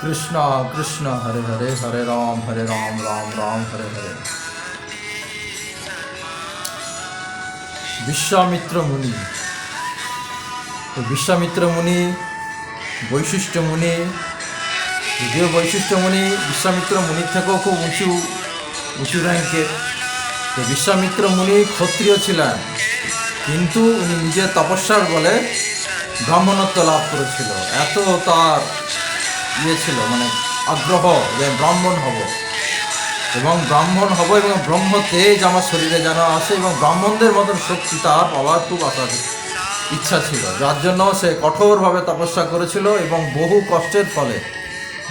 কৃষ্ণ কৃষ্ণ হরে হরে হরে রাম হরে রাম রাম রাম, হরে হরে। বিশ্বামিত্র মুনি। তো বিশ্বামিত্র মুনি, বৈশিষ্ট্য মুনি, যদিও বৈশিষ্ট্য মুনি বিশ্বামিত্র মুনির থেকেও খুব উঁচু উঁচু র্যাঙ্কের তো বিশ্বামিত্র মুনি ক্ষত্রিয় ছিলেন। কিন্তু উনি নিজের তপস্যার বলে ব্রাহ্মণত্ব লাভ করেছিল। এত তার ইয়ে ছিল মানে আগ্রহ যে ব্রাহ্মণ হব। এবং ব্রাহ্মণ হব এবং ব্রহ্ম তেজ আমার শরীরে যেন আসে এবং ব্রাহ্মণদের মতন শক্তি তার পাওয়ার খুব আশা ইচ্ছা ছিল। যার জন্য সে কঠোরভাবে তপস্যা করেছিল এবং বহু কষ্টের ফলে,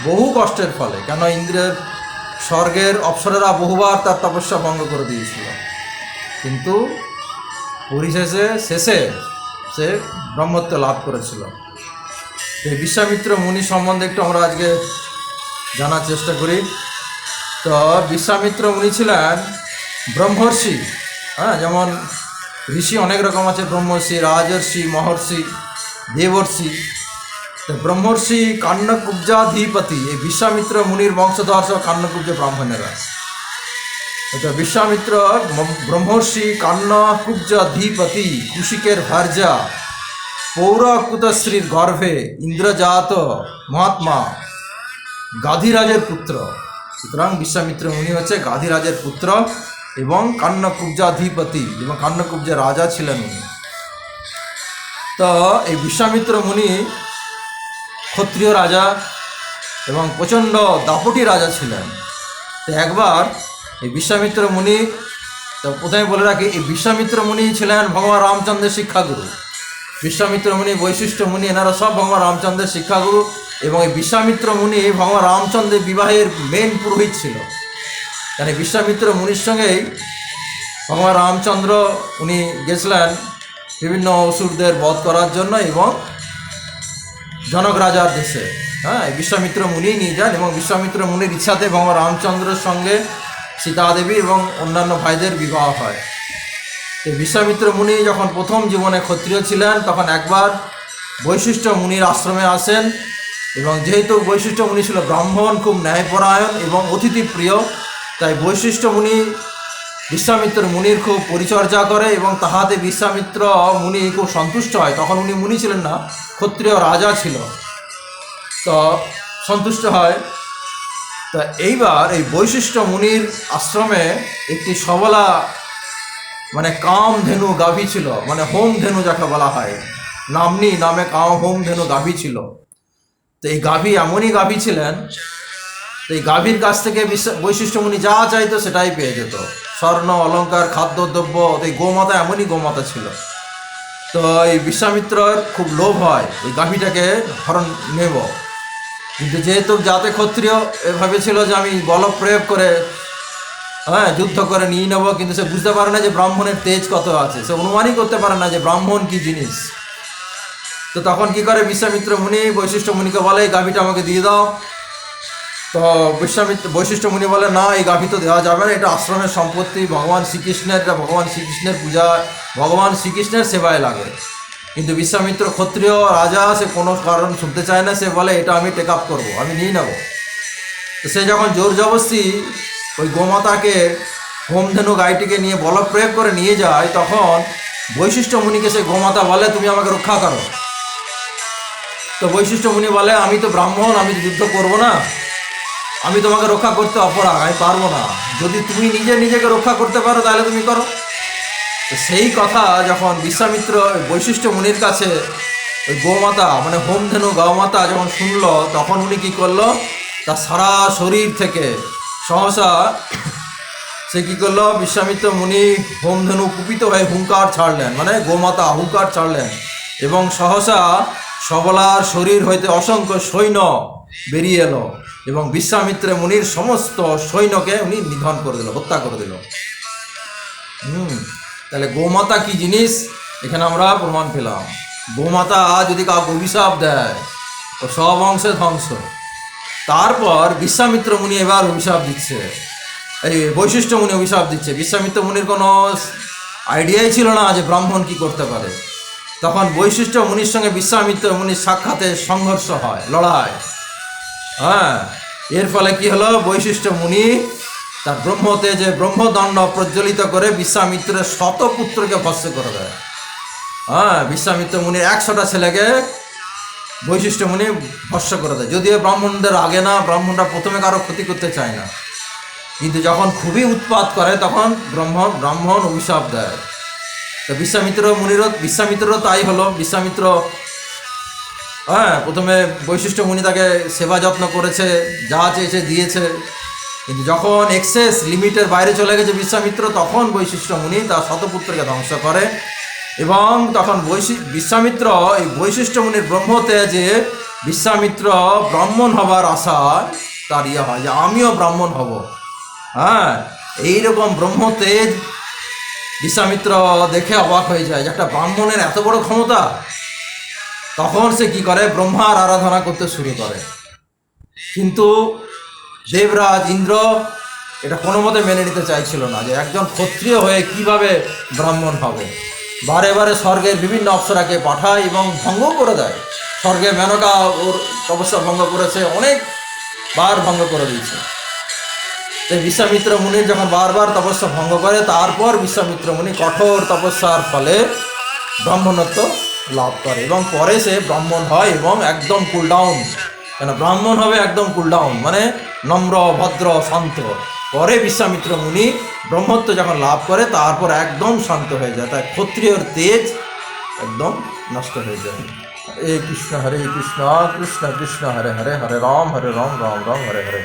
বহু কষ্টের ফলে, কেন ইন্দ্রের স্বর্গের অপ্সরেরা বহুবার তার তপস্যা ভঙ্গ করে দিয়েছিল। কিন্তু পরিশেষে, শেষে সে ব্রহ্মত্ব লাভ করেছিল। এই বিশ্বামিত্র মুনি সম্বন্ধে একটু আমরা আজকে জানার চেষ্টা করি। তো বিশ্বামিত্র মুনি ছিলেন ব্রহ্মর্ষি। হ্যাঁ যেমন ঋষি অনেক রকম আছে, ব্রহ্মর্ষি, রাজর্ষি, মহর্ষি, দেবর্ষি। তো ব্রহ্মর্ষি কান্নকুব্জাধিপতি এই বিশ্বামিত্র মুনির বংশধর সব কান্নকুব্জ ব্রাহ্মণেরা। এটা বিশ্বামিত্র ম- ব্রহ্মর্ষি কান্নকুব্জাধিপতি কুশিকের ভার্যা, পৌরকুতশ্রীর গর্ভে ইন্দ্রজাত মহাত্মা গাধিরাজের পুত্র। সুতরাং বিশ্বামিত্র মুনি হচ্ছে গাধিরাজের পুত্র এবং কান্নকুব্জাধিপতি এবং কান্নকুব্জের রাজা ছিলেন উনি। তো এই বিশ্বামিত্র মুনি ক্ষত্রিয় রাজা এবং প্রচণ্ড দাপটি রাজা ছিলেন। তো একবার এই বিশ্বামিত্র মুনি, তো প্রথমে বলে রাখি, এই বিশ্বামিত্র মুনি ছিলেন ভগবান রামচন্দ্রের শিক্ষাগুরু। বিশ্বামিত্র মুনি, বৈশিষ্ট্য মুনি, এনারা সব ভগবান রামচন্দ্রের শিক্ষাগুরু এবং এই বিশ্বামিত্র মুনি ভগবান রামচন্দ্রের বিবাহের মেন পুরোহিত ছিল। এই বিশ্বামিত্র মুনির সঙ্গেই ভগবান রামচন্দ্র উনি গেছিলেন বিভিন্ন অসুরদের বধ করার জন্য এবং জনক রাজার দেশে। হ্যাঁ বিশ্বামিত্র মুনি নিয়ে যান এবং বিশ্বামিত্র মুনির ইচ্ছাতে ভগবান রামচন্দ্রের সঙ্গে সীতা দেবী এবং অন্যান্য ভাইদের বিবাহ হয়। তো বিশ্বামিত্র মুনি যখন প্রথম জীবনে ক্ষত্রিয় ছিলেন, তখন একবার বৈশিষ্ট্য মুনির আশ্রমে আসেন এবং যেহেতু বৈশিষ্ট্য মুনি ছিল ব্রাহ্মণ, খুব ন্যায়পরায়ণ এবং অতিথি প্রিয় তাই বৈশিষ্ট্য মুনি, বিশ্বামিত্র মুনির খুব পরিচর্যা করে এবং তাহাতে বিশ্বামিত্র মুনি খুব সন্তুষ্ট হয়। তখন উনি মুনি ছিলেন না, ক্ষত্রিয় রাজা ছিল। তো সন্তুষ্ট হয়। তা এইবার এই বৈশিষ্ট্য মুনির আশ্রমে একটি সবলা মানে কাম ধেনু গাভী ছিল মানে হোম ধেনু যাকে বলা হয়। নামনি নামে কাম হোম ধেনু গাভী ছিল। তো এই গাভী এমনই গাভী ছিলেন, তো এই গাভীর কাছ থেকে বিশ্ব- বৈশিষ্ট্যমণি যা চাইতো সেটাই পেয়ে যেত। স্বর্ণ অলংকার খাদ্যদ্রব্য এই গোমাতা এমনই গোমাতা ছিল। তো এই বিশ্বামিত্রর খুব লোভ হয় এই গাভীটাকে হরণ নেব। কিন্তু যেহেতু জাতে ক্ষত্রিয় এ ভেবেছিল যে আমি বল প্রয়োগ করে হ্যাঁ যুদ্ধ করে নিয়ে নেব, কিন্তু সে বুঝতে পারে না যে ব্রাহ্মণের তেজ কত আছে। সে অনুমানই করতে পারে না যে ব্রাহ্মণ কি জিনিস। তো তখন কি করে বিশ্বামিত্র মুনি, বৈশিষ্ট্য মুনিকে বলে, এই গাভীটা আমাকে দিয়ে দাও। তো বিশ্বামিত্র, বৈশিষ্ট্য মুনি বলে, না, এই গাভী তো দেওয়া যাবে না, এটা আশ্রমের সম্পত্তি, ভগবান শ্রীকৃষ্ণের, এটা ভগবান শ্রীকৃষ্ণের পূজা, ভগবান শ্রীকৃষ্ণের সেবায় লাগে। কিন্তু বিশ্বামিত্র ক্ষত্রিয় রাজা, সে কোনো কারণ শুনতে চায় না, সে বলে, এটা আমি টেক আপ করব, আমি নিয়ে নেব। তো সে যখন জোর জবস্তি ওই গোমাতাকে হোমধেনু গাইটিকে নিয়ে বল প্রয়োগ করে নিয়ে যায়, তখন বৈশিষ্ট্য মুনিকে সে গোমাতা বলে, তুমি আমাকে রক্ষা করো। তো বৈশিষ্ট্য মুনি বলে, আমি তো ব্রাহ্মণ, আমি তো যুদ্ধ করব না। আমি তোমাকে রক্ষা করতে অপরাধ আমি পারব না। যদি তুমি নিজে নিজেকে রক্ষা করতে পারো, তাহলে তুমি করো। তো সেই কথা যখন বিশ্বামিত্র বৈশিষ্ট্য মুনির কাছে ওই গোমাতা মানে হোম হোমধেনু গৌমাতা যখন শুনলো, তখন উনি কী করল? তার সারা শরীর থেকে সহসা সে কী করল? বিশ্বামিত্র মুনি হোম হোমধেনু কুপিত হয়ে হুঙ্কার ছাড়লেন মানে গোমাতা হুঙ্কার ছাড়লেন এবং সহসা সবলার শরীর হইতে অসংখ্য সৈন্য বেরিয়ে এলো এবং বিশ্বামিত্র মুনির সমস্ত সৈন্যকে উনি নিধন করে দিল, হত্যা করে দিল। হুম। তাহলে গোমাতা কি জিনিস? এখানে আমরা প্রমাণ পেলাম। গোমাতা যদি কাউকে অভিশাপ দেয়, তো সব অংশে ধ্বংস। তারপর বিশ্বামিত্র মুনি এবার অভিশাপ দিচ্ছে। এই বৈশিষ্ট্য মুনি অভিশাপ দিচ্ছে। বিশ্বামিত্র মুনির কোনো আইডিয়াই ছিল না যে ব্রাহ্মণ কি করতে পারে। তখন বৈশিষ্ট্য মুনির সঙ্গে বিশ্বামিত্র মুনির সাক্ষাতে সংঘর্ষ হয়, লড়াই। হ্যাঁ এর ফলে কি হলো? বৈশিষ্ট্য মুনি তার ব্রহ্মতে যে ব্রহ্মদণ্ড প্রজ্বলিত করে বিশ্বামিত্রের শত পুত্রকে ভস্য করে দেয়। হ্যাঁ বিশ্বামিত্র মুনির একশোটা ছেলেকে বৈশিষ্ট্য মুনি ভস্য করে দেয়। যদিও ব্রাহ্মণদের আগে না, ব্রাহ্মণরা প্রথমে কারও ক্ষতি করতে চায় না। কিন্তু যখন খুবই উৎপাত করে, তখন ব্রহ্ম ব্রাহ্মণ অভিশাপ দেয়। তো বিশ্বামিত্র মুনিরও বিশ্বামিত্রও তাই হলো। বিশ্বামিত্র হ্যাঁ প্রথমে বৈশিষ্ট্য মুনি তাকে সেবা যত্ন করেছে, যা চেয়েছে দিয়েছে। কিন্তু যখন এক্সেস লিমিটের বাইরে চলে গেছে বিশ্বামিত্র, তখন বৈশিষ্ট্য মুনি তার শতপুত্রকে ধ্বংস করে। এবং তখন বৈশি, বিশ্বামিত্র এই বৈশিষ্ট্য মুনির ব্রহ্মতে যে বিশ্বামিত্র ব্রাহ্মণ হবার আশা তার ইয়ে হয় যে আমিও ব্রাহ্মণ হব। হ্যাঁ এইরকম ব্রহ্মতেজ বিশ্বামিত্র দেখে অবাক হয়ে যায় যে একটা ব্রাহ্মণের এত বড় ক্ষমতা। তখন সে কি করে? ব্রহ্মার আরাধনা করতে শুরু করে। কিন্তু দেবরাজ ইন্দ্র এটা কোনো মতে মেনে নিতে চাইছিল না যে একজন ক্ষত্রিয় হয়ে কীভাবে ব্রাহ্মণ হবে। বারে বারে স্বর্গের বিভিন্ন অপ্সরাকে পাঠায় এবং ভঙ্গ করে দেয়। স্বর্গে মেনকা ওর তপস্যা ভঙ্গ করেছে, অনেক বার ভঙ্গ করে দিয়েছে। তো বিশ্বামিত্র মুনির যখন বারবার তপস্যা ভঙ্গ করে, তারপর বিশ্বামিত্র মুনি কঠোর তপস্যার ফলে ব্রাহ্মণত্ব লাভ করে এবং পরে সে ব্রাহ্মণ হয় এবং একদম কুল ডাউন কেন ব্রাহ্মণ হবে একদম কুলডাউন মানে নম্র, ভদ্র, শান্ত। পরে বিশ্বামিত্র মুনি ব্রহ্মত্ব যখন লাভ করে, তারপর একদম শান্ত হয়ে যায়। তাই ক্ষত্রিয়র তেজ একদম নষ্ট হয়ে যায়। এ কৃষ্ণ হরে কৃষ্ণ কৃষ্ণ কৃষ্ণ, হরে হরে হরে রাম হরে রাম রাম রাম, হরে হরে।